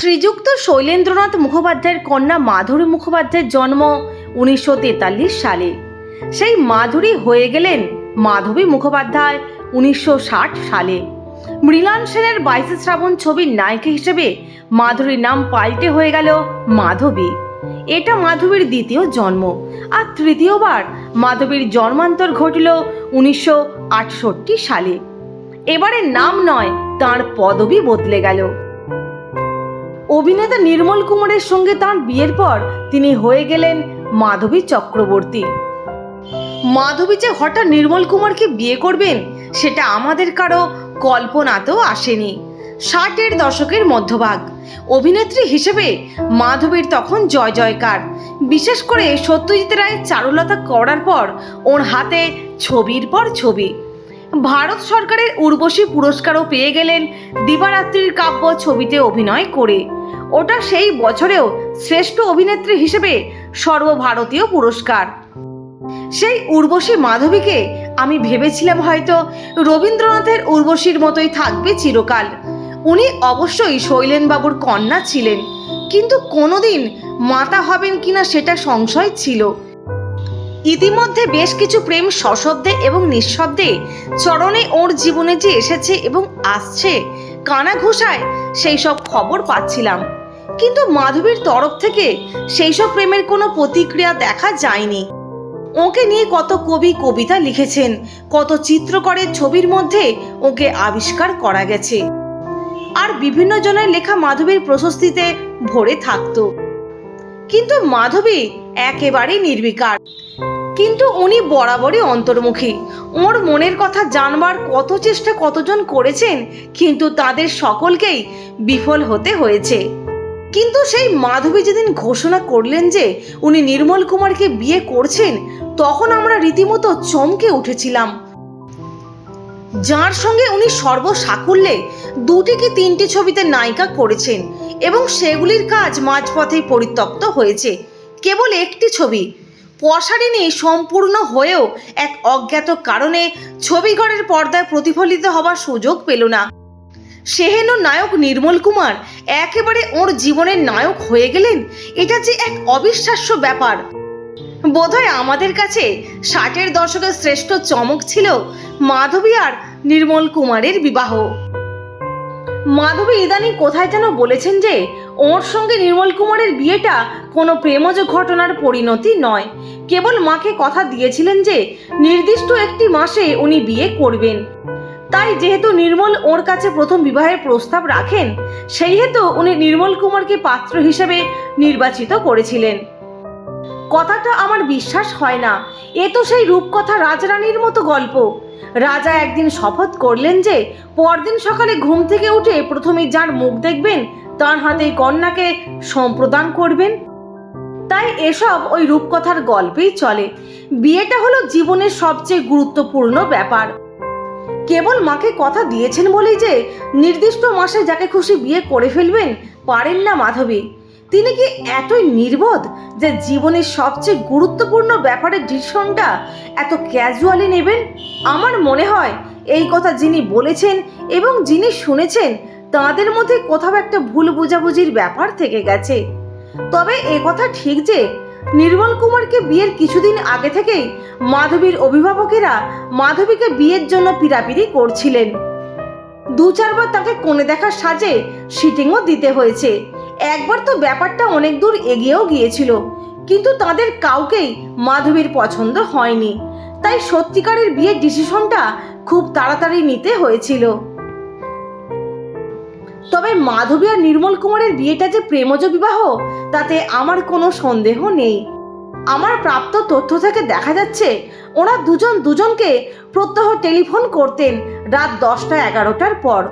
শ্রীযুক্ত শৈলেন্দ্রনাথ মুখোপাধ্যায়ের কন্যা মাধুরী মুখোপাধ্যায়ের জন্ম উনিশশো তেতাল্লিশ সালে। সেই মাধুরী হয়ে গেলেন মাধবী মুখোপাধ্যায় উনিশশো ষাট সালে। মৃণাল সেনের বাইশে শ্রাবণ ছবির নায়িকা হিসেবে মাধুরীর নাম পাল্টে হয়ে গেল মাধবী। এটা মাধবীর দ্বিতীয় জন্ম। আর তৃতীয়বার মাধবীর জন্মান্তর ঘটল উনিশশো আটষট্টি সালে। এবারে নাম নয়, তার পদবি বদলে গেল। অভিনেতা নির্মল কুমারের সঙ্গে তার বিয়ের পর তিনি হয়ে গেলেন মাধবী চক্রবর্তী। মাধবী যে হঠাৎ নির্মল কুমারকে বিয়ে করবেন, সেটা আমাদের কারও কল্পনাতেও আসেনি। ষাটের দশকের মধ্যভাগ। অভিনেত্রী হিসেবে মাধবীর তখন জয় জয়কার। বিশেষ করে সত্যজিৎ রায়ের চারুলতা করার পর ওর হাতে ছবির পর ছবি। ভারত সরকারের উর্বশী পুরস্কারও পেয়ে গেলেন দিবারাত্রির কাব্য ছবিতে অভিনয় করে। ওটা সেই বছরেও শ্রেষ্ঠ অভিনেত্রী হিসেবে সর্বভারতীয় পুরস্কার। সেই উর্বশী মাধবীকে আমি ভেবেছিলাম হয়তো রবীন্দ্রনাথের উর্বশীর মতোই থাকবে চিরকাল। উনি অবশ্যই শৈলেনবাবুর কন্যা ছিলেন, কিন্তু কোনোদিন মাতা হবেন কিনা সেটা সংশয় ছিল। ইতিমধ্যে বেশ কিছু প্রেম সশব্দে এবং নিঃশব্দে চরণে ওর জীবনে যে এসেছে এবং আসছে কানা ঘোষায় সেই সব খবর পাচ্ছিলাম। কিন্তু মাধবীর তরফ থেকে সেই সব প্রেমের কোনো প্রতিক্রিয়া দেখা যায়নি। ওকে নিয়ে কত কবি কবিতা লিখেছেন, কত চিত্রকরের ছবির মধ্যে ওকে আবিষ্কার করা গেছে। আর বিভিন্ন জনের লেখা মাধবীর প্রশস্তিতে ভরে থাকতো। কিন্তু মাধবী একেবারেই নির্বিকার। কিন্তু উনি বরাবরই অন্তর্মুখী। ওর মনের কথা জানবার কত চেষ্টা কতজন করেছেন, কিন্তু তাদের সকলকেই বিফল হতে হয়েছে। কিন্তু সেই মাধবী যেদিন ঘোষণা করলেন যে উনি নির্মল কুমারকে বিয়ে করছেন, তখন আমরা রীতিমতো চমকে উঠেছিলাম। যার সঙ্গে উনি সর্বসাকুল্যে দুটি কি তিনটি ছবিতে নায়িকা করেছেন এবং সেগুলির কাজ মাঝপথেই পরিত্যক্ত হয়েছে। কেবল একটি ছবি পশারিনী সম্পূর্ণ হয়েও এক অজ্ঞাত কারণে ছবিঘরের পর্দায় প্রতিফলিত হবার সুযোগ পেল না। সেহেন নায়ক নির্মল কুমার। একেবারে ওর জীবনের নায়ক হয়ে গেলেন? এটা যে এক অবিশ্বাস্য ব্যাপার। বোধহয় আমাদের কাছে ষাটের দশকের শ্রেষ্ঠ চমক ছিল মাধবী আর নির্মল কুমারের বিবাহ। মাধবী ইদানিং কোথায় যেন বলেছেন যে, ওর সঙ্গে নির্মল কুমারের বিয়েটা কোনো প্রেমজ ঘটনার পরিণতি নয়। কেবল মাকে কথা দিয়েছিলেন যে, নির্দিষ্ট একটি মাসে উনি বিয়ে করবেন। তাই যেহেতু নির্মল ওর কাছে প্রথম বিবাহের প্রস্তাব রাখেন সেই হেতু উনি নির্মল কুমারকে পাত্র হিসেবে নির্বাচিত করেছিলেন। কথাটা আমার বিশ্বাস হয় না। এ তো সেই রূপকথা রাজরানীর মতো গল্প। রাজা একদিন শপথ করলেন যে, পরদিন সকালে ঘুম থেকে উঠে প্রথমেই যার মুখ দেখবেন, তার হাতে কন্যাকে সম্প্রদান করবেন। তাই এসব ওই রূপকথার গল্পেই চলে। বিয়েটা হলো জীবনের সবচেয়ে গুরুত্বপূর্ণ ব্যাপার। কেবল মাকে কথা দিয়েছেন বলেই যে নির্দিষ্ট মাসে যাকে খুশি বিয়ে করে ফেলবেন পারেন না মাধবী। তিনি কি এতই নির্বোধ যে জীবনের সবচেয়ে গুরুত্বপূর্ণ ব্যাপারের ডিসিশনটা এত ক্যাজুয়ালি নেবেন? আমার মনে হয় এই কথা যিনি বলেছেন এবং যিনি শুনেছেন, তাদের মধ্যে কোথাও একটা ভুল বোঝাবুঝির ব্যাপার থেকে গেছে। তবে এ কথা ঠিক যে নির্মল কুমারকে বিয়ের কিছুদিন আগে থেকেই মাধবীর অভিভাবকেরা মাধবীকে বিয়ের জন্য পিরাপিরি করছিলেন। দু চারবার তাকে কোণে দেখার সাজে শিটিংও দিতে হয়েছে। একবার তো ব্যাপারটা অনেক দূর এগিয়েও গিয়েছিল, কিন্তু তাদের কাউকেই মাধবীর পছন্দ হয়নি। তাই সত্যিকারের বিয়ের ডিসিশনটা খুব তাড়াতাড়ি নিতে হয়েছিল। তবে মাধবী আর নির্মল কুমারের বিয়েটা যে প্রেমজ বিবাহ, তাতে আমার কোনো সন্দেহ নেই। আমার প্রাপ্ত তথ্য থেকে দেখা যাচ্ছে, ওরা দুজন দুজনকে প্রত্যহ টেলিফোন করতেন রাত দশটা এগারোটার পর।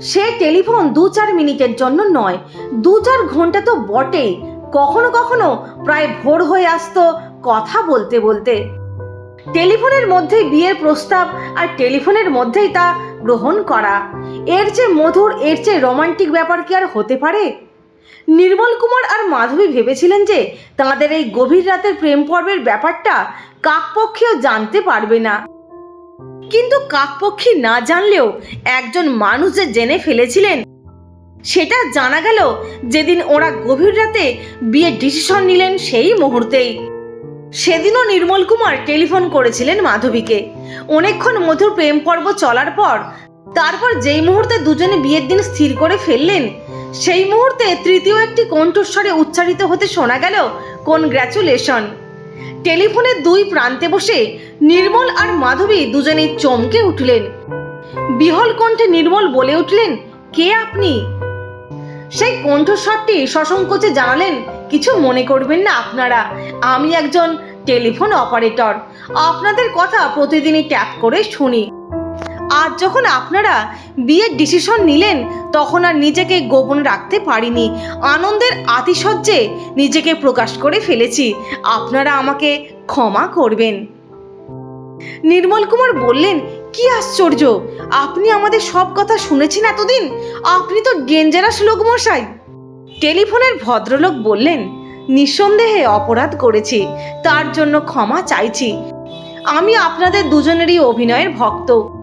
সে টেলিফোন দু চার মিনিটের জন্য নয়, দু চার ঘণ্টা তো বটেই, কখনো কখনো প্রায় ভোর হয়ে আসতো কথা বলতে বলতে। টেলিফোনের মধ্যেই বিয়ের প্রস্তাব আর টেলিফোনের মধ্যেই তা গ্রহণ করা। এর চেয়ে মধুর, এর চেয়ে রোমান্টিক ব্যাপার কি আর হতে পারে? নির্মল কুমার আর মাধবী ভেবেছিলেন যে তাদের এই গভীর রাতের প্রেম পর্বের ব্যাপারটা কাকপক্ষেও জানতে পারবে না। কিন্তু কাকপক্ষী না জানলেও একজন মানুষ যে জেনে ফেলেছিলেন, সেটা জানা গেল যেদিন ওরা গভীর রাতে বিয়ের ডিসিশন নিলেন সেই মুহূর্তেই। সেদিনও নির্মল কুমার টেলিফোন করেছিলেন মাধবীকে। অনেকক্ষণ মধুর প্রেম পর্ব চলার পর তারপর যেই মুহূর্তে দুজনে বিয়ের দিন স্থির করে ফেললেন, সেই মুহূর্তে তৃতীয় একটি কণ্ঠস্বরে উচ্চারিত হতে শোনা গেল কনগ্র্যাচুলেশন টেলিফোনের দুই প্রান্তে বসে নির্মল আর মাধবী দুজনেই চমকে উঠলেন। বিহল কণ্ঠে নির্মল বলে উঠলেন, কে আপনি? সেই কণ্ঠস্বরটি সসংকোচে জানালেন, কিছু মনে করবেন না আপনারা, আমি একজন টেলিফোন অপারেটর। আপনাদের কথা প্রতিদিনই ট্যাপ করে শুনি। আজ যখন আপনারা বিয়ের ডিসিশন নিলেন, তখন আর নিজেকে গোপন রাখতে পারিনি। আনন্দের আতিশয্যে নিজেকে প্রকাশ করে ফেলেছি। আপনারা আমাকে ক্ষমা করবেন। নির্মল কুমার বললেন, কি আশ্চর্য! আপনি আমাদের সব কথা শুনেছেন এতদিন? আপনি তো ডেঞ্জারাস লোক মশাই টেলিফোনের ভদ্রলোক বললেন, নিঃসন্দেহে অপরাধ করেছি। তার জন্য ক্ষমা চাইছি। আমি আপনাদের দুজনেরই অভিনয়ের ভক্ত।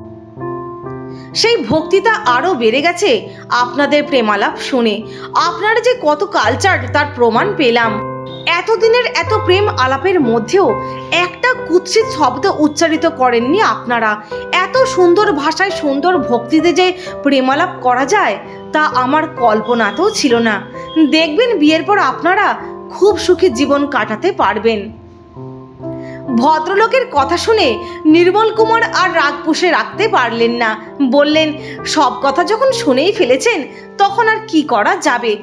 সেই ভক্তিটা আরও বেড়ে গেছে। আপনাদের প্রেমালাপ শুনে। আপনারা যে কত কালচার তার প্রমাণ পেলাম। এতদিনের এত প্রেম আলাপের মধ্যেও একটা কুৎসিত শব্দ উচ্চারিত করেননি আপনারা। এত সুন্দর ভাষায় সুন্দর ভক্তিতে যে প্রেমালাপ করা যায়, তা আমার কল্পনাতেও ছিল না। দেখবেন বিয়ের পর আপনারা খুব সুখী জীবন কাটাতে পারবেন। ভদ্রলোকের কথা শুনে নির্মল কুমার আর রাগ পুষে রাখতে পারলেন না। বললেন, সব কথা যখন শুনেই ফেলেছেন, তখন আর কি করা যাবে?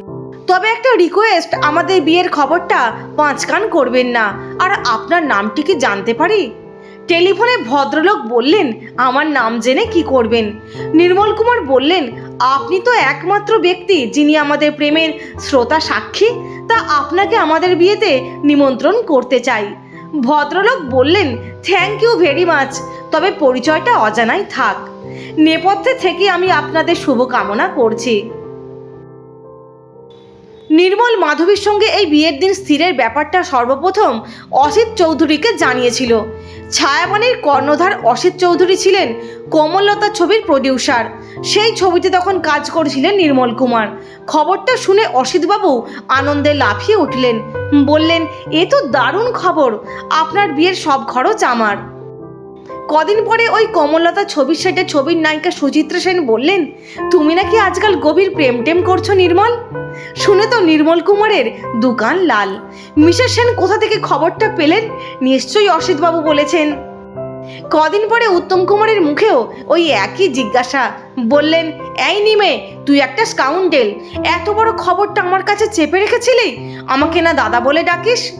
তবে একটা রিকোয়েস্ট আমাদের বিয়ের খবরটা পাঁচকান করবেন না। আর আপনার নামটি কি জানতে পারি? টেলিফোনে ভদ্রলোক বললেন, আমার নাম জেনে কি করবেন? নির্মল কুমার বললেন, আপনি তো একমাত্র ব্যক্তি যিনি আমাদের প্রেমের শ্রোতা সাক্ষী। তা আপনাকে আমাদের বিয়েতে নিমন্ত্রণ করতে চাই। ভদ্রলোক বললেন থ্যাংক ইউ ভেরি মাচ তবে পরিচয়টা অজানাই থাক। নেপথ্যে থেকে আমি আপনাদের শুভকামনা করছি। নির্মল মাধবীর সঙ্গে এই বিয়ের দিন স্থিরের ব্যাপারটা সর্বপ্রথম অসিত চৌধুরীকে জানিয়েছিল। ছায়াবাণীর কর্ণধার অসিত চৌধুরী ছিলেন কোমললতা ছবির প্রডিউসার সেই ছবিতে তখন কাজ করেছিলেন নির্মল কুমার। খবরটা শুনে অসিতবাবু আনন্দে লাফিয়ে উঠলেন। বললেন, এ তো দারুণ খবর, আপনার বিয়ের সব খরচ আমার। কদিন পরে ওই কমললতা ছবির সেটে ছবির নায়িকা সুচিত্রা সেন বললেন, তুমি নাকি আজকাল গভীর প্রেম টেম করছ নির্মল? শুনে তো নির্মল কুমারের দোকান লাল। মিসেস সেন কোথা থেকে খবরটা পেলেন? নিশ্চয়ই অসিতবাবু বলেছেন। কদিন পরে উত্তম কুমারের মুখেও ওই একই জিজ্ঞাসা। বললেন, এই নিমে, তুই একটা স্কাউন্ডেল। এত বড় খবরটা আমার কাছে চেপে রেখেছিলি? আমাকে না দাদা বলে ডাকিস?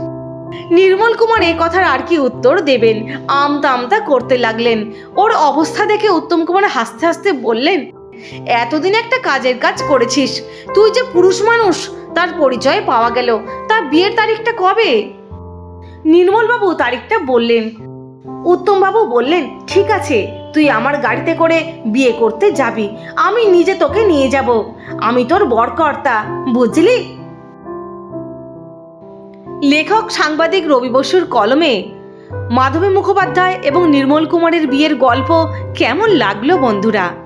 নির্মল কুমার এ কথার আর কি উত্তর দেবেন। আমতা আমতা করতে লাগলেন। ওর অবস্থা দেখে উত্তম কুমার হাসতে হাসতে বললেন এতদিন একটা কাজের কাজ করেছিস। তুই যে পুরুষ মানুষ, তার পরিচয় পাওয়া গেল। তা বিয়ের তারিখটা কবে? নির্মলবাবু তারিখটা বললেন। উত্তমবাবু বললেন, ঠিক আছে, তুই আমার গাড়িতে করে বিয়ে করতে যাবি। আমি নিজে তোকে নিয়ে যাব। আমি তোর বরকর্তা, বুঝলি? লেখক, সাংবাদিক রবি বসুর কলমে মাধবী মুখোপাধ্যায় এবং নির্মল কুমারের বিয়ের গল্প কেমন লাগল বন্ধুরা?